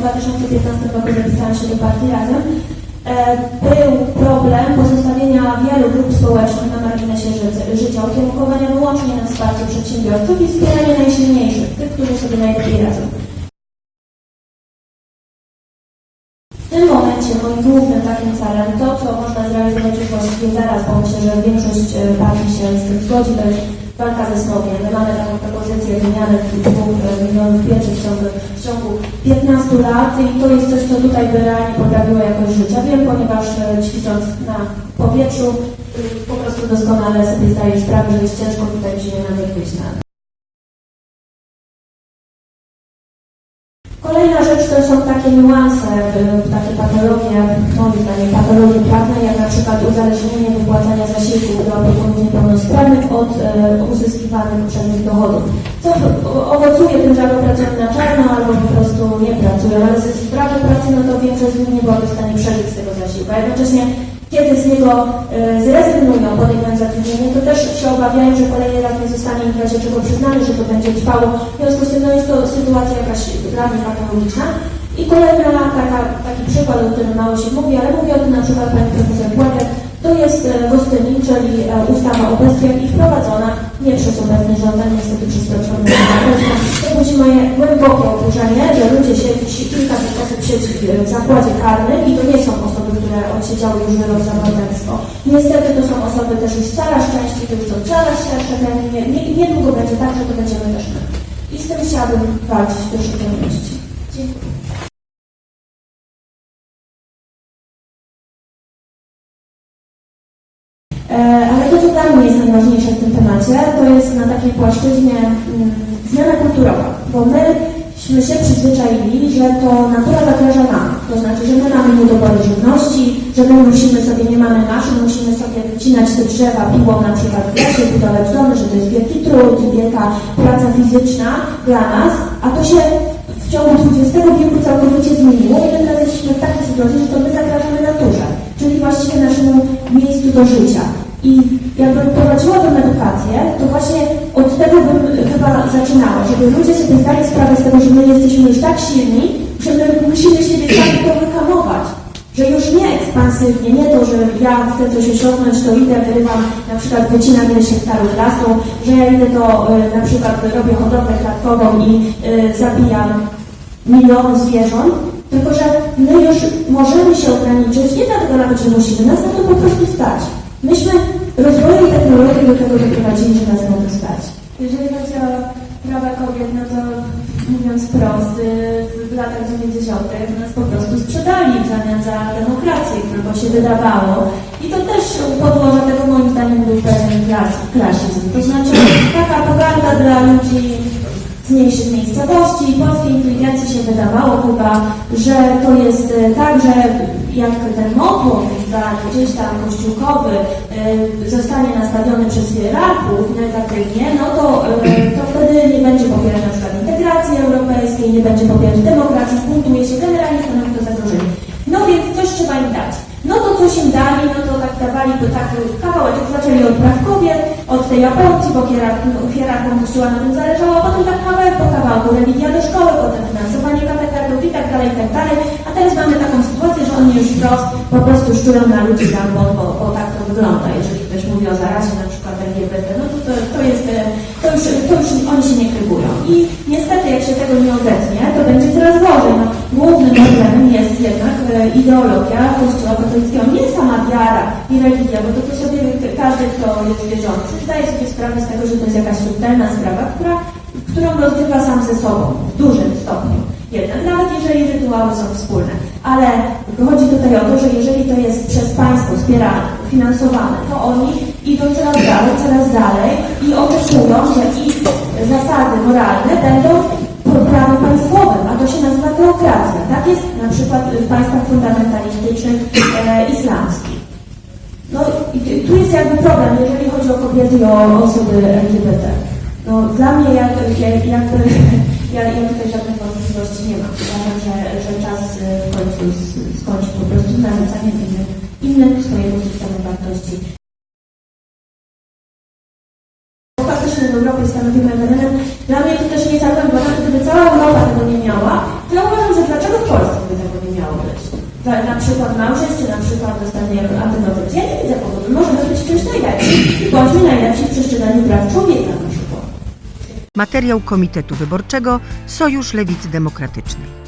2015 roku zapisałam się do partii Razem, e, był problem pozostawienia wielu grup społecznych na marginesie ży- życia, ukierunkowania wyłącznie na wsparcie przedsiębiorców i wspieranie najsilniejszych, tych, którzy sobie najlepiej radzą. Właściwie zaraz, bo myślę, że większość e, partii się z tym zgodzi, to jest walka ze smogiem. My mamy taką propozycję wymiany 2 milionów pieców w ciągu, w ciągu 15 lat i to jest coś, co tutaj by realnie poprawiło jakość życia. Wiem, ponieważ e, ćwicząc na powietrzu y, po prostu doskonale sobie zdaję sprawę, że jest ciężko tutaj zimie nawet wyjść Kolejna rzecz to są takie niuanse, y, takie patologie, moim zdaniem patologie prawne, jak na przykład uzależnienie wypłacania zasiłków dla opiekunów niepełnosprawnych od e, uzyskiwanych przez nich dochodów. Co owocuje tym, że albo pracują na czarno, albo po prostu nie pracują, ale ze sprawy pracy, no to większość z nich nie byłaby w stanie przeżyć z tego zasiłku. A jednocześnie kiedy niego e, zrezygnują, podejmując zatrudnienie, to też się obawiają, że kolejny raz nie zostanie im w razie czego przyznany, że to będzie trwało. W związku z tym no jest to sytuacja jakaś dla mnie patologiczna. I kolejna taka, taki przykład, o którym mało się mówi, ale mówi o tym na przykład pani profesor Płatek, to jest e, Gostynin, czyli e, ustawa o bestiach i wprowadzona nie przez obecny rząd, a niestety przez Platformę moje głębokie oburzenie, że ludzie siedzi, kilkaset osób siedzi w zakładzie karnym i to nie są osoby, które odsiedziały już wyrok za morderstwo. Niestety to są osoby też już coraz częściej, to już są coraz szersze terminy. Nie, niedługo będzie tak, że to będziemy też my. I z tym chciałabym walczyć w pierwszej. Dziękuję. E, Ale to, co dla mnie jest najważniejsze w tym temacie, to jest na takiej płaszczyźnie mm, zmiana kulturowa, bo myśmy się przyzwyczaili, że to natura zagraża nam. To znaczy, że my mamy niedobory żywności, że my musimy sobie, nie mamy maszyn, musimy sobie wycinać te drzewa piłą na przykład w lesie, budować domy, że to jest wielki trud, wielka praca fizyczna dla nas, a to się w ciągu XX wieku całkowicie zmieniło i my teraz jesteśmy w takiej sytuacji, że to my zagrażamy naturze, czyli właściwie naszemu miejscu do życia. I jakbym prowadziła tę edukację, to właśnie chyba zaczynała, żeby ludzie sobie zdali sprawę z tego, że my jesteśmy już tak silni, że my musimy siebie sami to wyhamować. Że już nie ekspansywnie, nie to, że ja chcę coś osiągnąć, to idę, wyrywam, na przykład wycinam ileś hektarów lasu, że ja idę to y, na przykład robię hodowlę klatkową i y, zabijam miliony zwierząt, tylko że my już możemy się ograniczyć, nie dlatego nawet, że musimy, nas na to po prostu stać. Myśmy rozwojem technologii do tego doprowadzili, że nas na to stać. Jeżeli chodzi o prawa kobiet, no to mówiąc wprost, y, w latach 90. nas po prostu sprzedali w zamian za demokrację, którą się wydawało. I to też u podłoża tego moim zdaniem był pewien klas, klasizm. To znaczy taka pogarda dla ludzi z mniejszych miejscowości i polskiej inteligencji się wydawało chyba, że to jest e, tak, że jak ten zdany gdzieś tam kościółkowy e, zostanie nastawiony przez hierarchów negatywnie, no to, e, to wtedy nie będzie popierać na przykład integracji europejskiej, nie będzie popierać demokracji, zbuntuje się, generalnie stanowi to zagrożenie. No więc coś trzeba im dać. No to coś im dali, no to tak dawali by tak kawałeczek, zaczęli od praw kobiet, od tej aborcji, bo no, hierarchom kościoła na tym zależało, potem tak kawałek po kawałku, religia do szkoły, potem finansowanie i tak dalej. A teraz mamy taką sytuację, że oni już wprost po prostu szczurą na ludzi tam, bo, bo, bo tak to wygląda. Jeżeli ktoś mówi o zarazie na przykład LGBT, no to, to, to jest, e, to już, to już oni się nie krygują. I niestety jak się tego nie odetnie, to będzie coraz gorzej. No, głównym problemem jest jednak e, ideologia Kościoła katolickiego, nie sama wiara i religia, bo to, to sobie każdy, kto jest wierzący, zdaje sobie sprawę z tego, że to jest jakaś subtelna sprawa, która, którą rozgrywa sam ze sobą w dużym stopniu. Jednak, nawet jeżeli rytuały są wspólne. Ale chodzi tutaj o to, że jeżeli to jest przez państwo wspierane, finansowane, to oni idą coraz dalej, coraz dalej i oczekują, że ich zasady moralne będą prawem państwowym, a to się nazywa teokracja. Tak jest na przykład w państwach fundamentalistycznych e, islamskich. No i tu- tu jest jakby problem, jeżeli chodzi o kobiety i o osoby LGBT. No dla mnie jak, jak, jakby, ja, ja tutaj żadnych wątpliwości nie mam. Uważam, że, że czas e, w końcu s- skończyć po prostu narzucaniem innym, innym swojego systemu wartości. Faktycznie w Europie stanowimy ewenement, Dla mnie to też nie jest argument, bo gdyby cała Europa tego nie miała, to ja uważam, że dlaczego w Polsce by tego nie miało być? To na przykład małżeństw, czy na przykład dostanie antynotycy. Ja nie widzę powodu. Możemy być czymś najlepszym. Bądźmy najlepsi w przestrzeganiu praw człowieka. Materiał Komitetu Wyborczego Sojusz Lewicy Demokratycznej.